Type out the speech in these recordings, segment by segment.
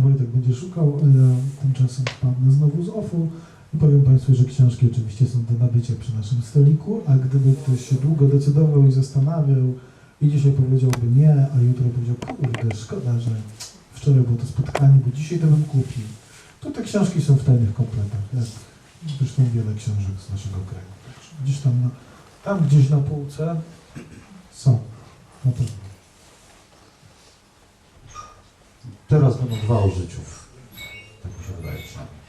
Wojtek będzie szukał, a ja tymczasem wpadnę znowu z OFU i powiem Państwu, że książki oczywiście są do nabycia przy naszym stoliku, a gdyby ktoś się długo decydował i zastanawiał i dzisiaj powiedziałby nie, a jutro powiedział, kurde, szkoda, że wczoraj było to spotkanie, bo dzisiaj to bym kupił, to te książki są w tajnych kompletach, jak zresztą wiele książek z naszego kraju. Gdzieś tam, na, tam gdzieś na półce są, na pewno. Teraz będą dwa o. Tak mi się wydaje przynajmniej.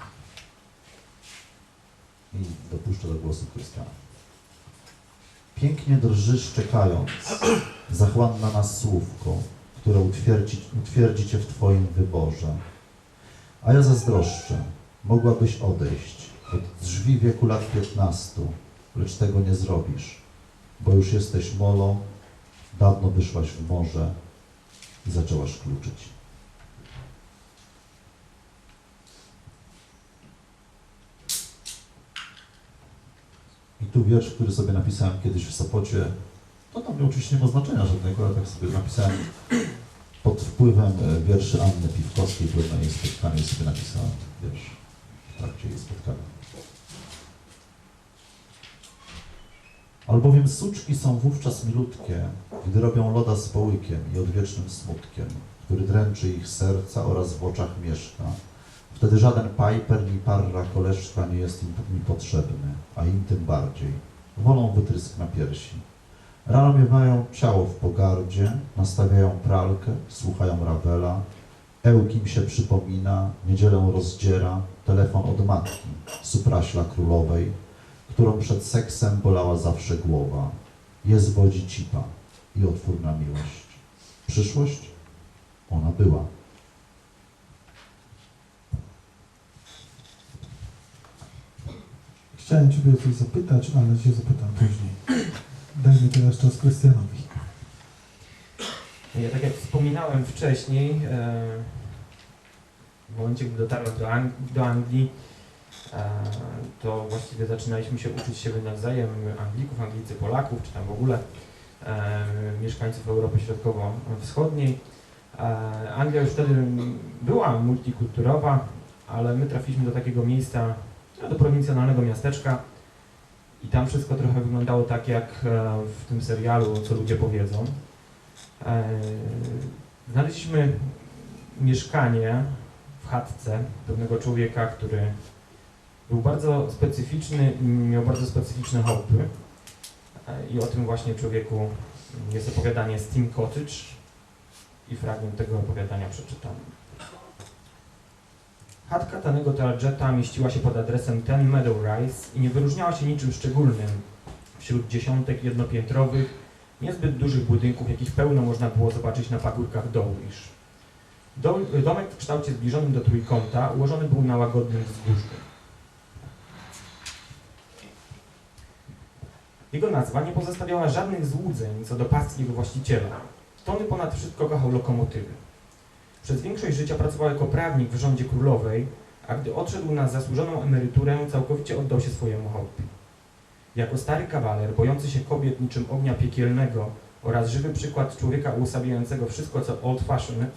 I dopuszczę do głosu Krystiana. Pięknie drżysz czekając, zachłanna nas słówko, które utwierdzi, utwierdzi cię w twoim wyborze. A ja zazdroszczę, mogłabyś odejść od drzwi wieku lat piętnastu, lecz tego nie zrobisz, bo już jesteś molą, dawno wyszłaś w morze i zaczęłaś kluczyć. Tu wiersz, który sobie napisałem kiedyś w Sopocie, to tam oczywiście nie ma znaczenia żadnego, ale tak sobie napisałem pod wpływem e, wierszy Anny Piwkowskiej, byłem na jej spotkaniu i sobie napisałem wiersz w trakcie jej spotkania. Albowiem suczki są wówczas milutkie, gdy robią loda z połykiem i odwiecznym smutkiem, który dręczy ich serca oraz w oczach mieszka. Wtedy żaden Piper ni parra koleżka nie jest im, mi potrzebny, a im tym bardziej. Wolą wytrysk na piersi. Rano miewają ciało w pogardzie, nastawiają pralkę, słuchają Ravela, Ełk im się przypomina, niedzielę rozdziera, telefon od matki, supraśla królowej, którą przed seksem bolała zawsze głowa. Jest wodzi cipa i otwórna miłość. Przyszłość? Ona była. Chciałem Ciebie coś zapytać, ale Cię zapytam później. Dajmy teraz czas Krystianowi. Ja tak jak wspominałem wcześniej, e, w momencie, gdy dotarłem do, Ang do Anglii, e, to właściwie zaczynaliśmy się uczyć siebie nawzajem, Anglików, Anglicy, Polaków, czy tam w ogóle e, mieszkańców Europy Środkowo-Wschodniej. Anglia już wtedy była multikulturowa, ale my trafiliśmy do takiego miejsca, do prowincjonalnego miasteczka i tam wszystko trochę wyglądało tak, jak e, w tym serialu, co ludzie powiedzą. E, Znaleźliśmy mieszkanie w chatce pewnego człowieka, który był bardzo specyficzny i miał bardzo specyficzne hobby. E, I o tym właśnie człowieku jest opowiadanie Steam Cottage i fragment tego opowiadania przeczytam. Chatka Tanego Targeta mieściła się pod adresem Ten Meadow Rise i nie wyróżniała się niczym szczególnym wśród dziesiątek jednopiętrowych, niezbyt dużych budynków, jakich pełno można było zobaczyć na pagórkach Dowlish. Do, domek w kształcie zbliżonym do trójkąta ułożony był na łagodnym wzgórzu. Jego nazwa nie pozostawiała żadnych złudzeń co do pasji jego właściciela. Tony ponad wszystko kochał lokomotywy. Przez większość życia pracował jako prawnik w rządzie królowej, a gdy odszedł na zasłużoną emeryturę, całkowicie oddał się swojemu hobby. Jako stary kawaler, bojący się kobiet niczym ognia piekielnego oraz żywy przykład człowieka uosabiającego wszystko, co old-fashioned,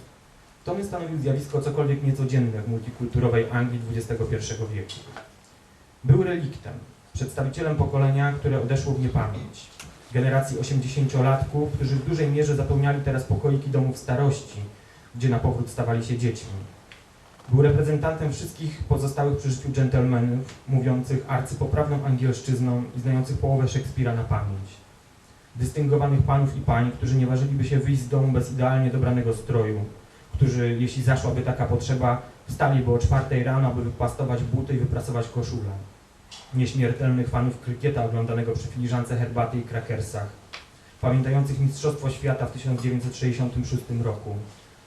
Tony stanowił zjawisko cokolwiek niecodzienne w multikulturowej Anglii XXI wieku. Był reliktem, przedstawicielem pokolenia, które odeszło w niepamięć. Generacji 80-latków, którzy w dużej mierze zapełniali teraz pokoiki domów starości, gdzie na powrót stawali się dziećmi. Był reprezentantem wszystkich pozostałych przy życiu dżentelmenów, mówiących arcypoprawną angielszczyzną i znających połowę Szekspira na pamięć. Dystyngowanych panów i pań, którzy nie ważyliby się wyjść z domu bez idealnie dobranego stroju, którzy, jeśli zaszłaby taka potrzeba, wstaliby o czwartej rano, aby wypastować buty i wyprasować koszulę. Nieśmiertelnych fanów krykieta oglądanego przy filiżance herbaty i krakersach, pamiętających Mistrzostwo Świata w 1966 roku,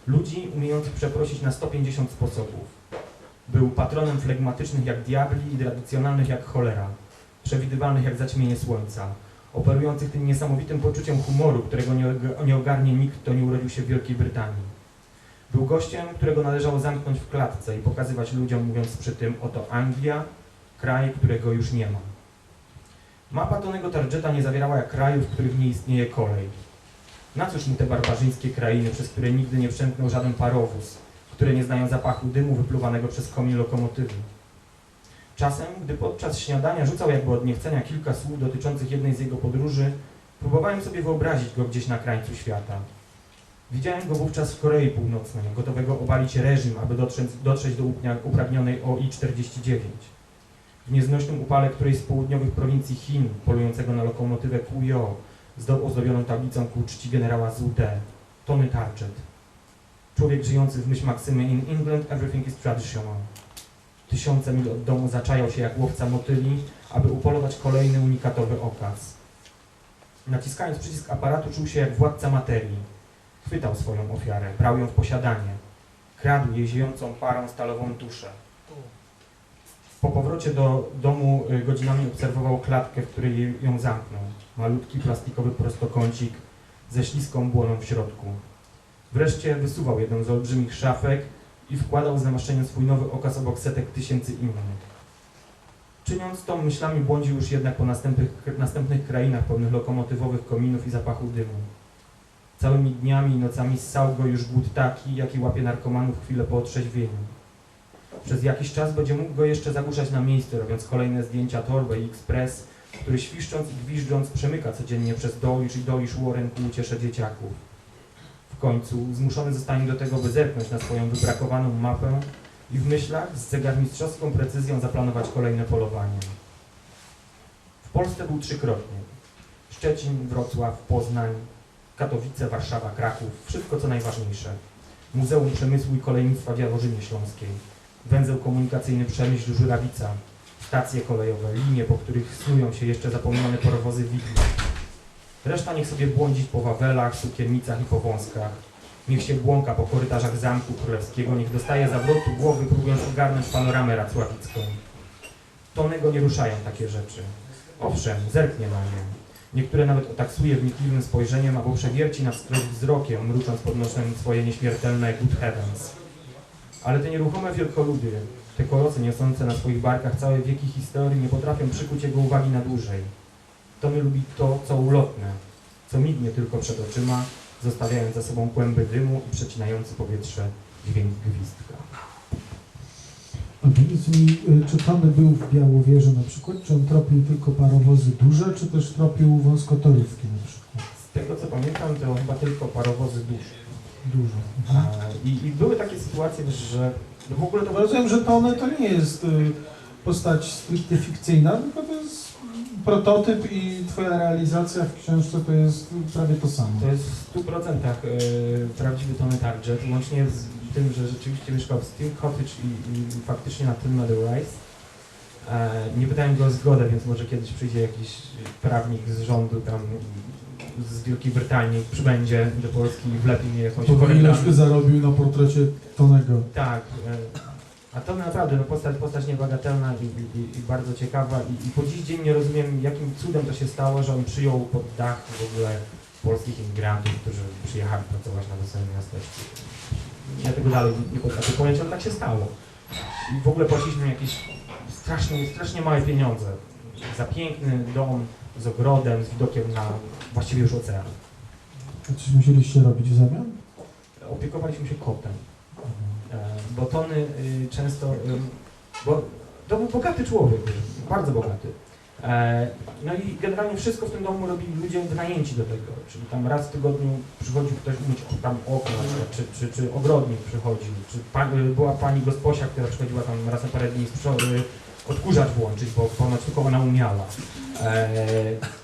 ludzi umiejących przeprosić na 150 sposobów. Był patronem flegmatycznych jak diabli i tradycjonalnych jak cholera, przewidywalnych jak zaćmienie słońca, operujących tym niesamowitym poczuciem humoru, którego nie, nie ogarnie nikt, kto nie urodził się w Wielkiej Brytanii. Był gościem, którego należało zamknąć w klatce i pokazywać ludziom, mówiąc przy tym, oto Anglia, kraj, którego już nie ma. Mapa Tonego Targeta nie zawierała krajów, w których nie istnieje kolej. Na cóż mu te barbarzyńskie krainy, przez które nigdy nie przemknął żaden parowóz, które nie znają zapachu dymu wypluwanego przez komin lokomotywy. Czasem, gdy podczas śniadania rzucał jakby od niechcenia kilka słów dotyczących jednej z jego podróży, próbowałem sobie wyobrazić go gdzieś na krańcu świata. Widziałem go wówczas w Korei Północnej, gotowego obalić reżim, aby dotrzeć, dotrzeć do upragnionej OI-49. W nieznośnym upale którejś z południowych prowincji Chin, polującego na lokomotywę Zdo- ozdobioną tablicą ku czci generała De, Tony Target. Człowiek żyjący w myśl maksymy In England everything is traditional. Tysiące mil od domu zaczajał się jak łowca motyli, aby upolować kolejny unikatowy okaz. Naciskając przycisk aparatu czuł się jak władca materii. Chwytał swoją ofiarę, brał ją w posiadanie. Kradł jej ziejącą parą stalową tuszę. Po powrocie do domu y, godzinami obserwował klatkę, w której ją zamknął. Malutki plastikowy prostokącik ze śliską błoną w środku. Wreszcie wysuwał jedną z olbrzymich szafek i wkładał z namaszczeniem swój nowy okaz obok setek tysięcy innych. Czyniąc to, myślami błądził już jednak po następnych, następnych krainach pełnych lokomotywowych kominów i zapachu dymu. Całymi dniami i nocami ssał go już głód taki, jaki łapie narkomanów chwilę po otrzeźwieniu. Przez jakiś czas będzie mógł go jeszcze zagłuszać na miejscu, robiąc kolejne zdjęcia torbę i ekspres, który świszcząc i gwiżdżąc przemyka codziennie przez Dolisz i Dolisz Warren ku uciesze dzieciaków. W końcu zmuszony zostanie do tego, by zerknąć na swoją wybrakowaną mapę i w myślach z zegarmistrzowską precyzją zaplanować kolejne polowanie. W Polsce był trzykrotnie. Szczecin, Wrocław, Poznań, Katowice, Warszawa, Kraków, wszystko co najważniejsze. Muzeum Przemysłu i Kolejnictwa w Jaworzynie Śląskiej, węzeł komunikacyjny Przemyśl-Żurawica, stacje kolejowe, linie, po których snują się jeszcze zapomniane parowozy widmo. Reszta niech sobie błądzi po Wawelach, Sukiernicach i po wąskach. Niech się błąka po korytarzach Zamku Królewskiego, niech dostaje zawrotu głowy, próbując ogarnąć panoramę racławicką. Tonego nie ruszają takie rzeczy. Owszem, zerknie na nie. Niektóre nawet otaksuje wnikliwym spojrzeniem albo przewierci na wskroś wzrokiem, mrucząc pod nosem swoje nieśmiertelne good heavens. Ale te nieruchome wielkoludy, te kolosy niosące na swoich barkach całe wieki historii nie potrafią przykuć jego uwagi na dłużej. Tony lubi to, co ulotne, co mignie tylko przed oczyma, zostawiając za sobą kłęby dymu i przecinający powietrze dźwięk gwizdka. A powiedz mi, y, czy Tony był w Białowieży na przykład? Czy on tropił tylko parowozy duże, czy też tropił wąskotorówki na przykład? Z tego co pamiętam, to chyba tylko parowozy duże. A, Mhm. i, I były takie sytuacje, że no w ogóle to To rozumiem, że Tony to nie jest y, postać stricte fikcyjna, tylko to jest prototyp i twoja realizacja w książce to jest prawie to samo. To jest w 100% y, prawdziwy Tony Target, łącznie z tym, że rzeczywiście mieszkał w Steel Cottage i, i faktycznie na tym Meadow Rise. E, nie pytałem go o zgodę, więc może kiedyś przyjdzie jakiś prawnik z rządu tam z Wielkiej Brytanii, przybędzie do Polski i wlepi mi jakąś To ile korektami. by zarobił na portrecie Tonego? Tak. e, A to naprawdę no, postać, postać niebagatelna i, i, i- bardzo ciekawa i, i po dziś dzień nie rozumiem jakim cudem to się stało, że on przyjął pod dach w ogóle polskich imigrantów, którzy przyjechali pracować na weselnym miasteczku. Ja tego dalej nie potrafię pojąć, ale tak się stało. I w ogóle płaciliśmy jakieś strasznie, strasznie małe pieniądze za piękny dom z ogrodem, z widokiem na właściwie już ocean. A coś musieliście robić w zamian? Opiekowaliśmy się kotem. E, bo Tony y, często, y, bo to był bogaty człowiek, bardzo bogaty. E, No i generalnie wszystko w tym domu robili ludzie wynajęci do tego, czyli tam raz w tygodniu przychodził ktoś umyć tam okno, czy, czy, czy ogrodnik przychodził, czy pa, y, była pani gosposia, która przychodziła tam raz na parę dni odkurzacz włączyć, bo ponoć tylko ona umiała. E,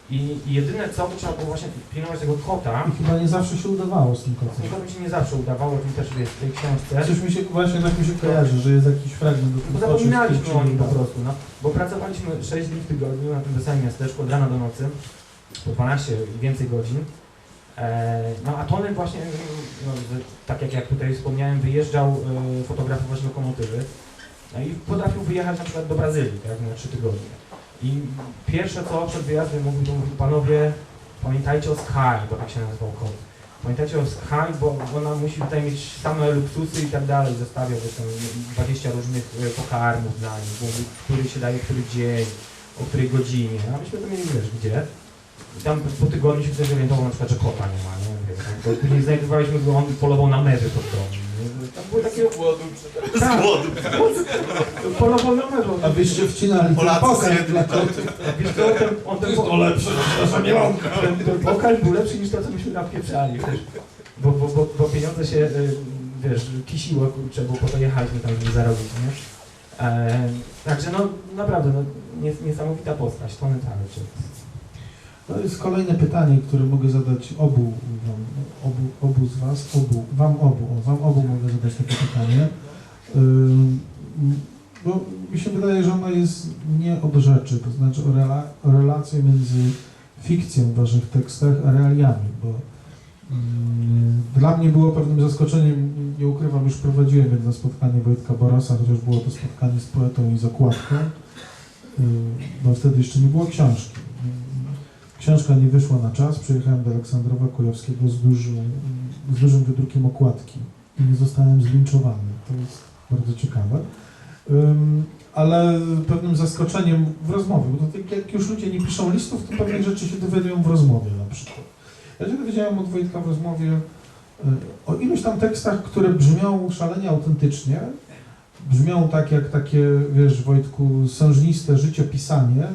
I, jedyne co, to trzeba było właśnie pilnować tego kota. I chyba nie zawsze się udawało z tym kotem. To mi się nie zawsze udawało, to też jest w tej książce. Coś mi się właśnie tak mi się kojarzy, że jest jakiś fragment do Bo zapominaliśmy o nim po prostu, no. Bo pracowaliśmy 6 dni w tygodniu na tym weselnym miasteczku od rana do nocy, po 12 i więcej godzin. E, no a Tony właśnie, no, tak jak, jak tutaj wspomniałem, wyjeżdżał e, fotografować lokomotywy. No i potrafił wyjechać na przykład do Brazylii, tak, na 3 tygodnie. I pierwsze co przed wyjazdem mówił, to mówił, panowie, pamiętajcie o Sky, bo tak się nazywał kot. Pamiętajcie o Sky, bo ona musi tutaj mieć same luksusy i tak dalej. Zostawiał tam 20 różnych e, pokarmów dla nich, mówi, który się daje który dzień, o której godzinie. A myśmy to mieli wiesz gdzie. I tam po tygodniu się ktoś orientował na przykład, że kota nie ma, nie? Bo później znajdowaliśmy go, on polował na mewy pod domem. Tam były takie takiego... głodu. Tak, polowolnego. A byście wcinali ten Polacy pokal dla to. kotów. Wiesz co, ten, on ten, po- lepsze niż nasza mielonka. ten, ten pokal był lepszy niż to, co myśmy napieprzali. Bo, bo, bo, bo pieniądze się, y, wiesz, kisiło, kurczę, bo po to jechaliśmy tam, żeby zarobić, nie? E, także no, naprawdę, no, nies, niesamowita postać, Tony Tarczy. To jest kolejne pytanie, które mogę zadać obu, wam, obu, obu z Was, obu, Wam obu, o, Wam obu mogę zadać takie pytanie. Bo mi się wydaje, że ono jest nie od rzeczy, to znaczy o, rela, o między fikcją w Waszych tekstach a realiami, bo dla mnie było pewnym zaskoczeniem, nie ukrywam, już prowadziłem jedno spotkanie Wojtka Borosa, chociaż było to spotkanie z poetą i zakładką, ym, bo wtedy jeszcze nie było książki. Książka nie wyszła na czas, przyjechałem do Aleksandrowa Kujawskiego z dużym, z dużym wydrukiem okładki i nie zostałem zlinczowany. To jest bardzo ciekawe. Ym, ale pewnym zaskoczeniem w rozmowie, bo to tak jak już ludzie nie piszą listów, to pewnych rzeczy się dowiadują w rozmowie na przykład. Ja się dowiedziałem od Wojtka w rozmowie y, o iluś tam tekstach, które brzmią szalenie autentycznie, brzmią tak jak takie, wiesz Wojtku, sężniste życiopisanie,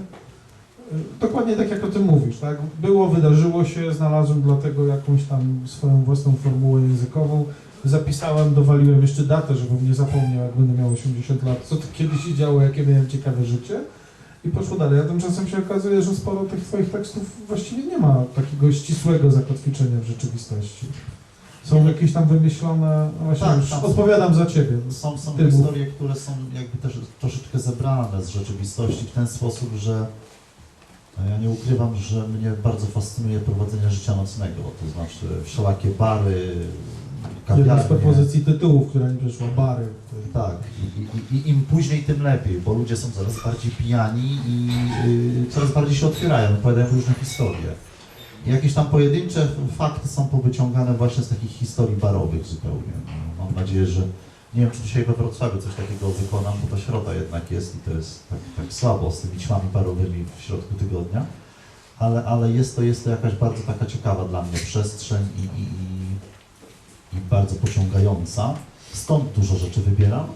Dokładnie tak jak o tym mówisz, tak? Było, wydarzyło się, znalazłem dlatego jakąś tam swoją własną formułę językową, zapisałem, dowaliłem jeszcze datę, żebym nie zapomniał, jak będę miał 80 lat, co to kiedyś się działo, jakie miałem ciekawe życie i poszło dalej. A tymczasem się okazuje, że sporo tych twoich tekstów właściwie nie ma takiego ścisłego zakotwiczenia w rzeczywistości. Są jakieś tam wymyślone, no właśnie Tak, już tam są. odpowiadam za ciebie. Są, są historie, które są jakby też troszeczkę zebrane z rzeczywistości w ten sposób, że ja nie ukrywam, że mnie bardzo fascynuje prowadzenie życia nocnego, to znaczy wszelakie bary, Jedna z kawiarnie. propozycji tytułów, która mi przyszła, bary. Tak, I, i, i im później, tym lepiej, bo ludzie są coraz bardziej pijani i y, coraz bardziej się otwierają, opowiadają różne historie. I jakieś tam pojedyncze fakty są powyciągane właśnie z takich historii barowych zupełnie. No, Mam nadzieję, że nie wiem, czy dzisiaj we Wrocławiu coś takiego wykonam, bo to środa jednak jest i to jest tak, tak słabo z tymi ćmami barowymi w środku tygodnia. Ale, ale jest, to, jest to jakaś bardzo taka ciekawa dla mnie przestrzeń i, i, i, i bardzo pociągająca. Stąd dużo rzeczy wybieram.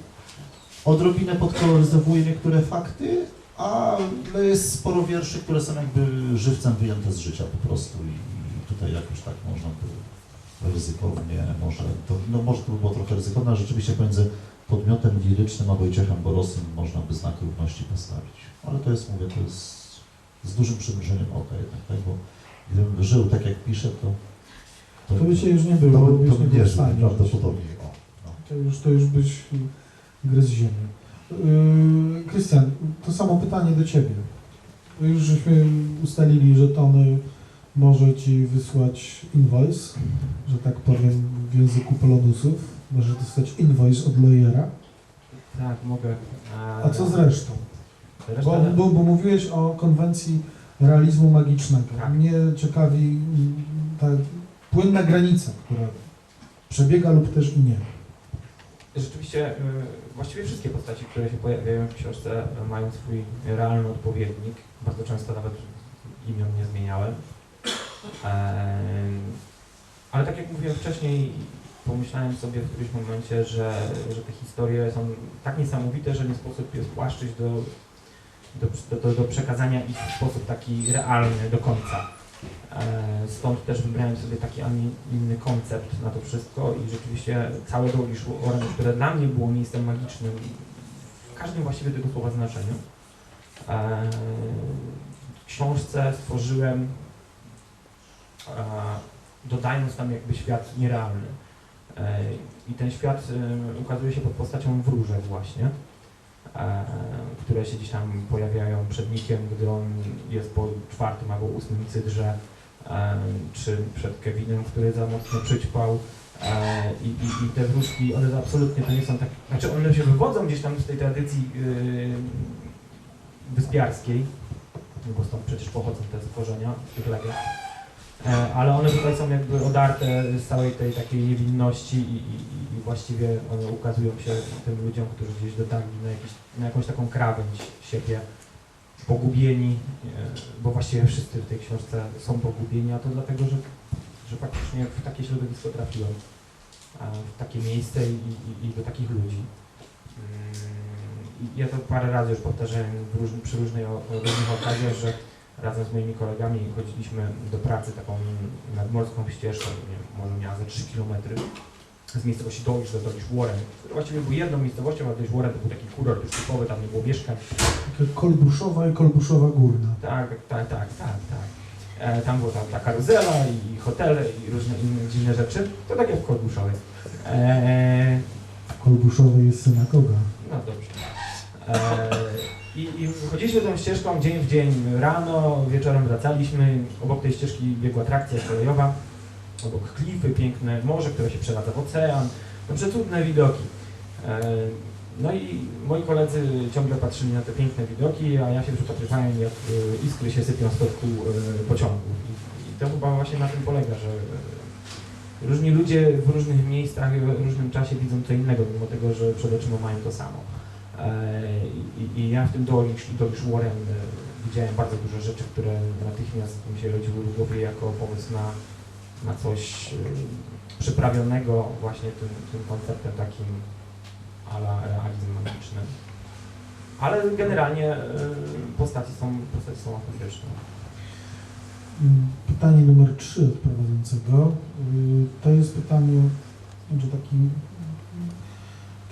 Odrobinę podkoloryzowuję niektóre fakty, ale jest sporo wierszy, które są jakby żywcem wyjęte z życia po prostu i, tutaj jakoś tak można by ryzykownie, może to, no może to by było trochę ryzykowne, ale rzeczywiście pomiędzy podmiotem lirycznym a Wojciechem Borosem można by znak równości postawić. Ale to jest, mówię, to jest z dużym przymrużeniem oka jednak, tak? bo gdybym żył tak jak piszę, to To by cię już nie to, było, by- bo już to by nie żył, prawdopodobnie. O, no. To już, to już byś gryzł ziemię. Yy, Krystian, to samo pytanie do Ciebie. Już żeśmy ustalili, że Tony może Ci wysłać invoice, że tak powiem w języku polonusów. Może dostać invoice od lawyera. Tak, mogę. A co z resztą? Reszta, Bo, bo, bo mówiłeś o konwencji realizmu magicznego. Tak. Mnie ciekawi ta płynna granica, która przebiega lub też i nie. Rzeczywiście, y, właściwie wszystkie postaci, które się pojawiają w książce, mają swój realny odpowiednik. Bardzo często nawet imion nie zmieniałem. Ale tak jak mówiłem wcześniej, pomyślałem sobie w którymś momencie, że, że te historie są tak niesamowite, że nie sposób je spłaszczyć do, do, do, do przekazania ich w sposób taki realny do końca. Stąd też wybrałem sobie taki, a nie inny koncept na to wszystko i rzeczywiście całe Dolish Orange, które dla mnie było miejscem magicznym w każdym właściwie tego słowa znaczeniu. W książce stworzyłem, dodając tam jakby świat nierealny. E, I ten świat e, ukazuje się pod postacią wróżek właśnie, e, które się gdzieś tam pojawiają przed Nikiem, gdy on jest po czwartym albo ósmym cydrze, czy przed Kevinem, który za mocno przyćpał. I, i, I te wróżki, one absolutnie to nie są tak, znaczy one się wywodzą gdzieś tam z tej tradycji yy, wyspiarskiej, no bo stąd przecież pochodzą te stworzenia, tych legend. E, ale one tutaj są jakby odarte z całej tej takiej niewinności i, i, i właściwie one ukazują się tym ludziom, którzy gdzieś dotarli na, jakiś, na jakąś taką krawędź siebie, pogubieni, e, bo właściwie wszyscy w tej książce są pogubieni, a to dlatego, że, że faktycznie w takie środowisko trafiłem. w takie miejsce i, i, do takich ludzi. Mm, I ja to parę razy już powtarzałem w różny, przy różnych okazjach, że razem z moimi kolegami chodziliśmy do pracy taką nadmorską ścieżką, nie wiem, może miała ze 3 km z miejscowości Dolisz do Dolisz Warren, który właściwie był jedną miejscowością, a Dolisz Warren to był taki kurort już typowy, tam nie było mieszkań. Taka Kolbuszowa i Kolbuszowa Górna. Tak, tak, tak, tak, tak. E, tam była ta, ta karuzela i hotele i różne inne dziwne rzeczy. To tak jak w Kolbuszowie. E, W Kolbuszowej jest synagoga. no dobrze. E, i, I chodziliśmy tą ścieżką dzień w dzień, rano, wieczorem wracaliśmy. Obok tej ścieżki biegła trakcja kolejowa. Obok klify, piękne morze, które się przeradza w ocean. No przecudne widoki. E, no i moi koledzy ciągle patrzyli na te piękne widoki, a ja się przypatrywałem, jak e, iskry się sypią z toku e, pociągu. I, I to chyba właśnie na tym polega, że różni ludzie w różnych miejscach, w różnym czasie widzą co innego, mimo tego, że przed oczyma mają to samo. E, I, ja w tym Dolish, Dolish Warren e, widziałem bardzo dużo rzeczy, które natychmiast mi się rodziły w głowie jako pomysł na, na coś e, przyprawionego właśnie tym, tym konceptem takim ala realizm magiczny. Ale generalnie postaci są, postaci są autentyczne. Pytanie numer 3 od prowadzącego. Y, To jest pytanie, znaczy taki,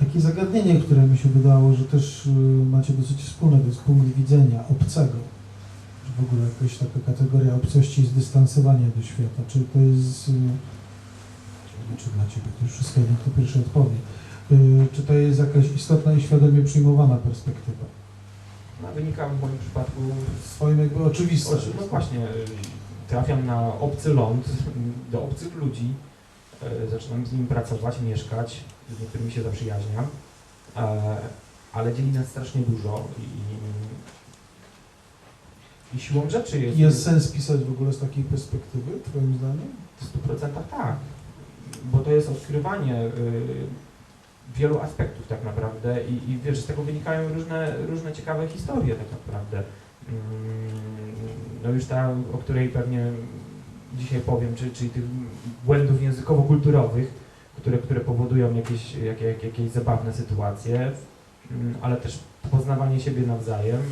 takie zagadnienie, które mi się wydało, że też y, macie dosyć wspólne, to jest punkt widzenia obcego. Czy w ogóle jakaś taka kategoria obcości i zdystansowania do świata. Czy to jest, y, czy dla Ciebie to już wszystko jedno, kto pierwszy odpowie. Y, Czy to jest jakaś istotna i świadomie przyjmowana perspektywa? No, wynika w moim przypadku Swoim jakby oczywiste. Oczy- No właśnie, trafiam na obcy ląd, do obcych ludzi, zaczynam z nimi pracować, mieszkać, z niektórymi się zaprzyjaźniam, e, ale dzieli nas strasznie dużo i, i siłą rzeczy jest... Jest sens pisać w ogóle z takiej perspektywy, Twoim zdaniem? W 100% tak, bo to jest odkrywanie y, wielu aspektów tak naprawdę i, i wiesz, z tego wynikają różne, różne ciekawe historie tak naprawdę. Mm, No już ta, o której pewnie dzisiaj powiem, czyli, czyli tych błędów językowo-kulturowych, które, które powodują jakieś, jak, jak, jakieś zabawne sytuacje, mm, ale też poznawanie siebie nawzajem,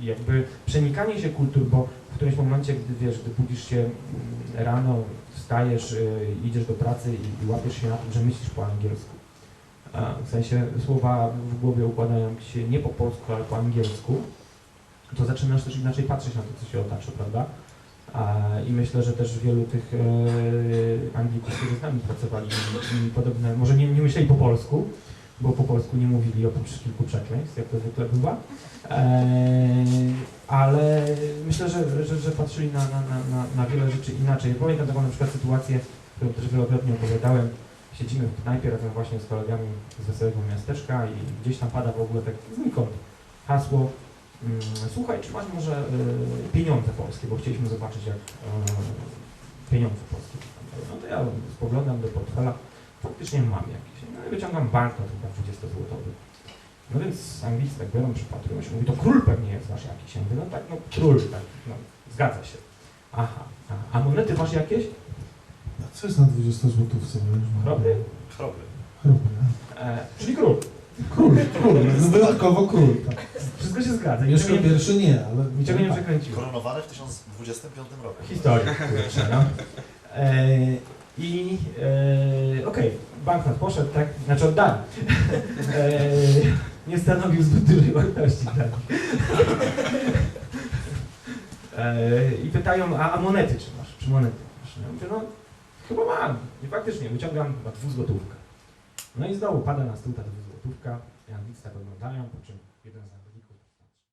i jakby przenikanie się kultur, bo w którymś momencie, gdy wiesz, gdy budzisz się mm, rano, wstajesz, y, idziesz do pracy i, i łapiesz się na tym, że myślisz po angielsku. A, w sensie słowa w głowie układają się nie po polsku, ale po angielsku, to zaczynasz też inaczej patrzeć na to, co się otacza, prawda? I myślę, że też wielu tych e, Anglików, którzy z nami pracowali, podobne, może nie, nie myśleli po polsku, bo po polsku nie mówili oprócz kilku przekleństw, jak to zwykle bywa, e, ale myślę, że, że, że patrzyli na, na, na, na, wiele rzeczy inaczej. Pamiętam taką na przykład sytuację, którą też wielokrotnie opowiadałem, siedzimy w knajpie razem właśnie z kolegami z Wesołego Miasteczka i gdzieś tam pada w ogóle tak znikąd hasło słuchaj, czy masz może y, pieniądze polskie, bo chcieliśmy zobaczyć jak y, pieniądze polskie. No to ja spoglądam do portfela, faktycznie mam jakieś. No i wyciągam banknot chyba 20-złotowy. No więc Anglicy tak biorą, przypatrują się, mówi, to król pewnie jest wasz jakiś. Ja mówię, no tak, no król, tak, no, zgadza się. Aha, aha. a monety masz jakieś? A co jest na 20 złotówce? Ja już mam- Chrobry? Chrobry. Chrobry. E, czyli król. Król, król, no wyjątkowo król. Tak. Wszystko się zgadza. Nie, pierwszy nie, ale... niczego nie tak. przekręciło. Koronowany w 1025 roku. Historia. no. E, I e, okej, banknot poszedł, tak? Znaczy oddali. E, nie stanowił zbyt dużej wartości dla nich. E, I pytają, a, a monety czy masz? Czy monety masz? Ja mówię, no chyba mam. I faktycznie wyciągam chyba dwuzłotówkę. No i znowu pada na stół ta dwuzłotówka. I Anglicy tak oglądają, po czym jeden z nas